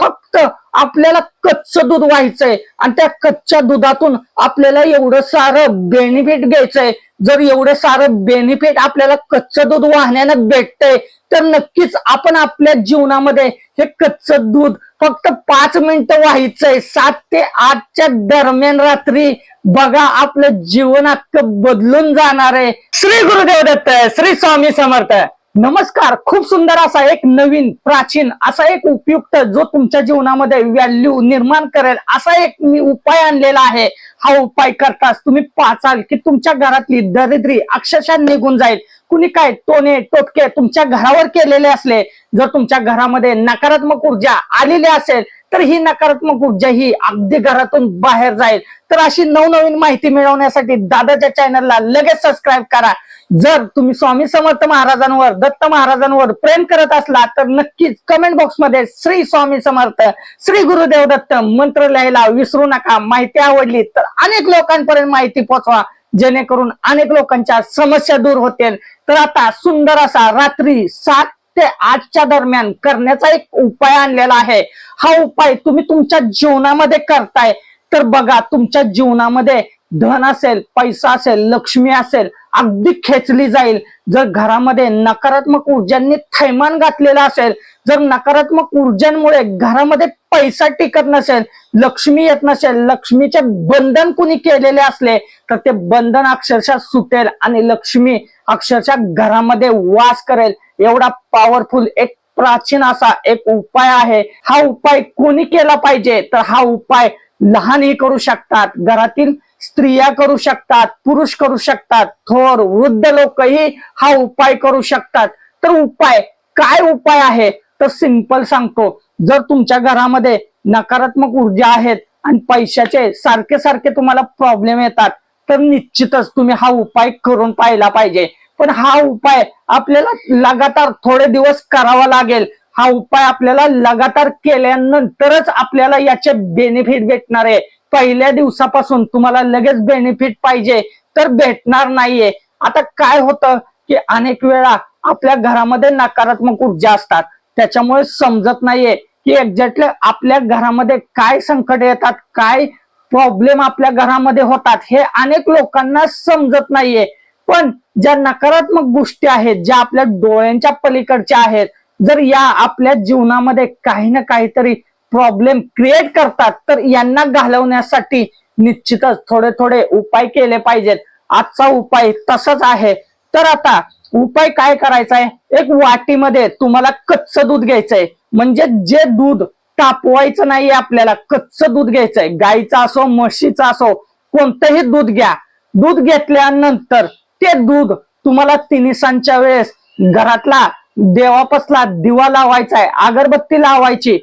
फक्त आपल्याला कच्चं दूध व्हायचंय. आणि त्या कच्च्या दुधातून आपल्याला एवढं सारं बेनिफिट घ्यायचंय. जर एवढं सारं बेनिफिट आपल्याला कच्चं दूध वाहण्यानं भेटतंय तर नक्कीच आपण आपल्या जीवनामध्ये हे कच्चं दूध फक्त पाच मिनिटं व्हायचंय. सात ते आठच्या दरम्यान रात्री बघा आपलं जीवन अख्खं बदलून जाणार आहे. श्री गुरुदेव दत्त श्री स्वामी समर्थ. नमस्कार खूप सुंदर असा एक नवीन प्राचीन असा एक उपयुक्त जो तुमच्या जीवनामध्ये व्हॅल्यू निर्माण करेल असा एक मी उपाय आणलेला आहे. हा उपाय करताच तुम्ही पाचाल की तुमच्या घरातली दरिद्री अक्षरशः निघून जाईल. कुणी काय टोने टोटके तुमच्या घरावर केलेले असले जर तुमच्या घरामध्ये नकारात्मक ऊर्जा आलेली असेल तर ही नकारात्मक ऊर्जा ही अगदी घरातून बाहेर जाईल. तर अशी नवनवीन माहिती मिळवण्यासाठी दादाच्या चॅनलला लगेच सबस्क्राईब करा. जर तुम्ही स्वामी समर्थ महाराजांवर दत्त महाराजांवर प्रेम करत असला तर नक्कीच कमेंट बॉक्समध्ये श्री स्वामी समर्थ श्री गुरुदेव दत्त मंत्र लिहायला विसरू नका. माहिती आवडली तर अनेक लोकांपर्यंत माहिती पोचवा. जेणेकरून अनेक लोकांच्या समस्या दूर होतील. तर आता सुंदर असा रात्री सात ते आठच्या दरम्यान करण्याचा एक उपाय आणलेला आहे. हा उपाय तुम्ही तुमच्या जीवनामध्ये करताय. तर बघा तुमच्या जीवनामध्ये धन असेल पैसा असेल लक्ष्मी असेल अगदी खेचली जाईल. जर घरामध्ये नकारात्मक ऊर्जांनी थैमान घातलेलं असेल जर नकारात्मक ऊर्जांमुळे घरामध्ये पैसा टिकत नसेल लक्ष्मी येत नसेल लक्ष्मीचे बंधन कुणी केलेले असले तर ते बंधन अक्षरशः सुटेल आणि लक्ष्मी अक्षरशः घरामध्ये वास करेल. एवढा पॉवरफुल एक प्राचीन असा एक उपाय आहे. हा उपाय कोणी केला पाहिजे? तर हा उपाय लहानही करू शकतात. घरातील स्त्रिया करू शकतात पुरुष करू शकतात थोर वृद्ध लोकही हा उपाय करू शकतात. तर उपाय काय उपाय आहे? तर सिंपल सांगतो. जर तुमच्या घरामध्ये नकारात्मक ऊर्जा आहेत आणि पैशाचे सारखे सारखे तुम्हाला प्रॉब्लेम येतात तर निश्चितच तुम्ही हा उपाय करून पाहिला पाहिजे. पण हा उपाय आपल्याला लगातार थोडे दिवस करावा लागेल. हा उपाय आपल्याला लगातार केल्यानंतरच आपल्याला याचे बेनिफिट भेटणार आहे. पहिल्या दिवसापासून तुम्हाला लगेच बेनिफिट पाहिजे तर भेटणार नाहीये. आता काय होतं की अनेक वेळा आपल्या घरामध्ये नकारात्मक ऊर्जा असतात. त्याच्यामुळे समजत नाहीये की एक्झॅक्टली आपल्या घरामध्ये काय संकट येतात काय प्रॉब्लेम आपल्या घरामध्ये होतात हे अनेक लोकांना समजत नाहीये. पण ज्या नकारात्मक गोष्टी आहेत ज्या आपल्या डोळ्यांच्या पलीकडच्या आहेत जर या आपल्या जीवनामध्ये काही ना काहीतरी प्रॉब्लेम क्रिएट करतात तर यांना घालवण्यासाठी निश्चितच थोडे थोडे उपाय केले पाहिजेत. आजचा उपाय तसाच आहे. तर आता उपाय काय करायचा आहे? एक वाटीमध्ये तुम्हाला कच्चं दूध घ्यायचंय. म्हणजे जे दूध तापवायचं नाहीये आपल्याला कच्चं दूध घ्यायचंय. गाईचं असो म्हशीचं असो कोणतंही दूध घ्या. दूध घेतल्यानंतर ते दूध तुम्हाला तिनिसांच्या वेळेस घरातला देवापासला दिवा लावायचा आहे अगरबत्ती लावायची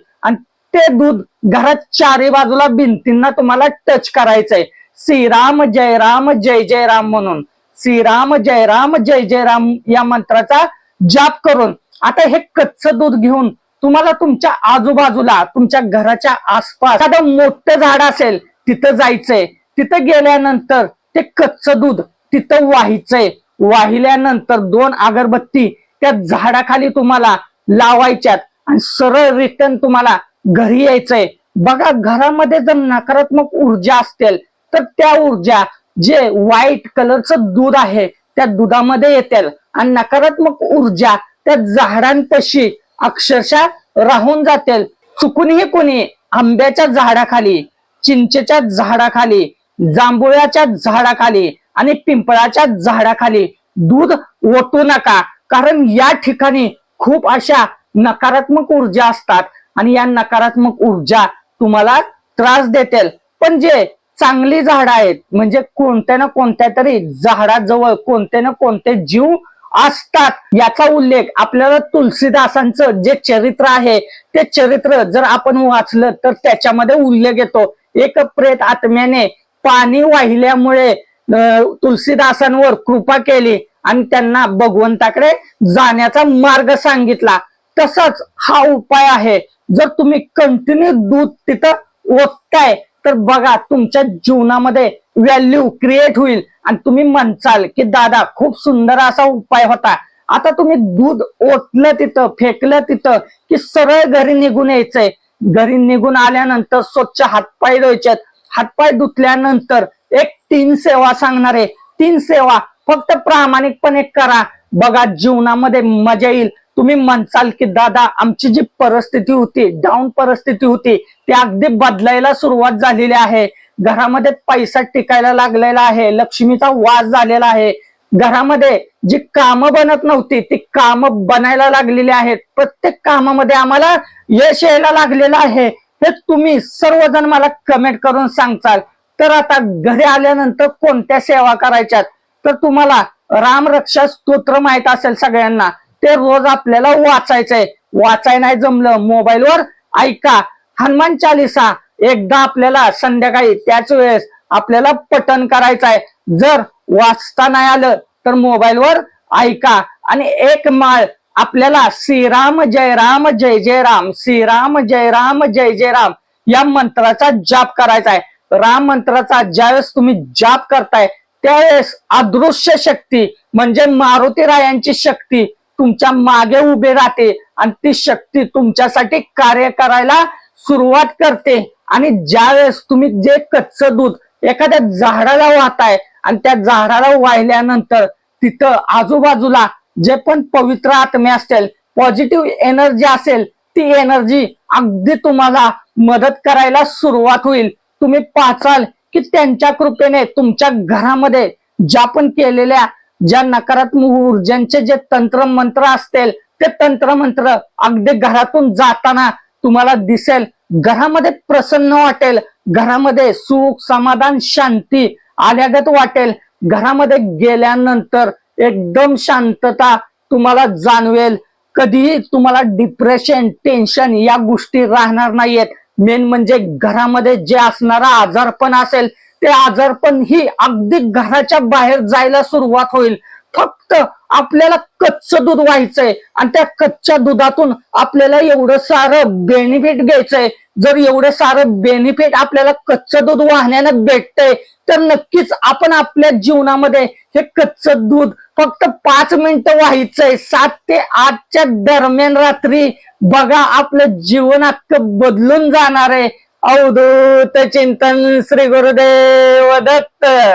ते दूध घरात चारी बाजूला भिंतींना तुम्हाला टच करायचंय. श्रीराम जय राम जय जय राम म्हणून. श्रीराम जय राम जय जय राम या मंत्राचा जाप करून आता हे कच्चं दूध घेऊन तुम्हाला तुमच्या आजूबाजूला तुमच्या घराच्या आसपास एखादं मोठं झाड असेल तिथं जायचंय. तिथं गेल्यानंतर ते कच्चं दूध तिथं वाहिचंय. वाहिल्यानंतर दोन अगरबत्ती त्या झाडाखाली तुम्हाला लावायच्यात आणि सरळ रिटर्न तुम्हाला घरी यायचंय. बघा घरामध्ये जर नकारात्मक ऊर्जा असतील तर त्या ऊर्जा जे व्हाईट कलरचं दूध आहे त्या दुधामध्ये येतील. आणि नकारात्मक ऊर्जा त्या झाडांपाशी अक्षरशः राहून जातील. चुकूनही कोणी आंब्याच्या झाडाखाली चिंचेच्या झाडाखाली जांभुळ्याच्या झाडाखाली आणि पिंपळाच्या झाडाखाली दूध ओतू नका. कारण या ठिकाणी खूप अशा नकारात्मक ऊर्जा असतात. आणि या नकारात्मक ऊर्जा तुम्हाला त्रास देतील. पण जे चांगली झाडं आहेत म्हणजे कोणत्या ना कोणत्या तरी झाडाजवळ कोणते ना कोणते जीव असतात याचा उल्लेख आपल्याला तुलसीदासांचं जे चरित्र आहे ते चरित्र जर आपण वाचलं तर त्याच्यामध्ये उल्लेख येतो. एक प्रेत आत्म्याने पाणी वाहिल्यामुळे तुलसीदासांवर कृपा केली आणि त्यांना भगवंताकडे जाण्याचा मार्ग सांगितला. तसाच हा उपाय आहे जर तुम्ही कंटिन्यू दूध तिथं ओतताय तर बघा तुमच्या जीवनामध्ये व्हॅल्यू क्रिएट होईल. आणि तुम्ही म्हणचाल की दादा खूप सुंदर असा उपाय होता. आता तुम्ही दूध ओतलं तिथं फेकलं तिथं की सरळ घरी निघून यायचंय. घरी निघून आल्यानंतर स्वच्छ हातपाय धुवायचे हातपाय धुतल्यानंतर एक तीन सेवा सांगणार आहे तीन सेवा फक्त प्रामाणिकपणे करा. बघा जीवनामध्ये मजा येईल. तुम्ही म्हणसाल की दादा आमची जी परिस्थिती होती डाऊन परिस्थिती होती ती अगदी बदलायला सुरुवात झालेली आहे. घरामध्ये पैसा टिकायला लागलेला आहे. लक्ष्मीचा वास झालेला आहे. घरामध्ये जी कामं बनत नव्हती ती कामं बनायला लागलेली आहेत. प्रत्येक कामामध्ये आम्हाला यश यायला लागलेलं आहे. हे तुम्ही सर्वजण मला कमेंट करून सांगचाल तर आता घरी आल्यानंतर कोणत्या सेवा करायच्यात? तर तुम्हाला रामरक्षा स्तोत्र माहीत असेल सगळ्यांना. ते रोज आपल्याला वाचायचंय. वाचाय नाही जमलं मोबाईलवर ऐका. हनुमान चालिसा एकदा आपल्याला संध्याकाळी त्याच वेळेस आपल्याला पठण करायचं आहे जर वाचता नाही आलं तर मोबाईलवर ऐका. आणि एक माळ आपल्याला श्रीराम जय राम जय जय राम श्रीराम जय राम जय जय राम या मंत्राचा जाप करायचा आहे राम मंत्राचा ज्यावेळेस तुम्ही जाप करताय त्यावेळेस अदृश्य शक्ती म्हणजे मारुती रायांची शक्ती तुमच्या मागे उभी राहते आणि ती शक्ती तुमच्यासाठी कार्य करायला सुरुवात करते. आणि ज्यावेळेस तुम्ही जे कच्चं दूध एखाद्या झाडाला वाहताय आणि त्या झाडाला वाहिल्यानंतर तिथं आजूबाजूला जे पण पवित्र आत्मे असतील पॉझिटिव्ह एनर्जी असेल ती एनर्जी अगदी तुम्हाला मदत करायला सुरुवात होईल. तुम्ही पाचाल की त्यांच्या कृपेने तुमच्या घरामध्ये ज्या पण केलेल्या ज्या नकारात्मक ऊर्जांचे जे तंत्र मंत्र असतील ते तंत्र मंत्र अगदी घरातून जाताना तुम्हाला दिसेल. घरामध्ये प्रसन्न वाटेल. घरामध्ये सुख समाधान शांती आल्यागत वाटेल. घरामध्ये गेल्यानंतर एकदम शांतता तुम्हाला जाणवेल. कधीही तुम्हाला डिप्रेशन टेन्शन या गोष्टी राहणार नाहीयेत. मेन म्हणजे घरामध्ये जे असणारा आजारपण असेल ते आजारपण ही अगदी घराच्या बाहेर जायला सुरुवात होईल. फक्त आपल्याला कच्चं दूध व्हायचंय आणि त्या कच्च्या दुधातून आपल्याला एवढं सारं बेनिफिट घ्यायचंय. जर एवढं सारं बेनिफिट आपल्याला कच्चं दूध वाहण्यानं भेटतंय तर नक्कीच आपण आपल्या जीवनामध्ये हे कच्चं दूध फक्त पाच मिनिटं व्हायचंय. सात ते आठच्या दरम्यान रात्री बघा आपलं जीवन अख्खं बदलून जाणार आहे. अवधूत चिंतन श्री गुरुदेव दत्त.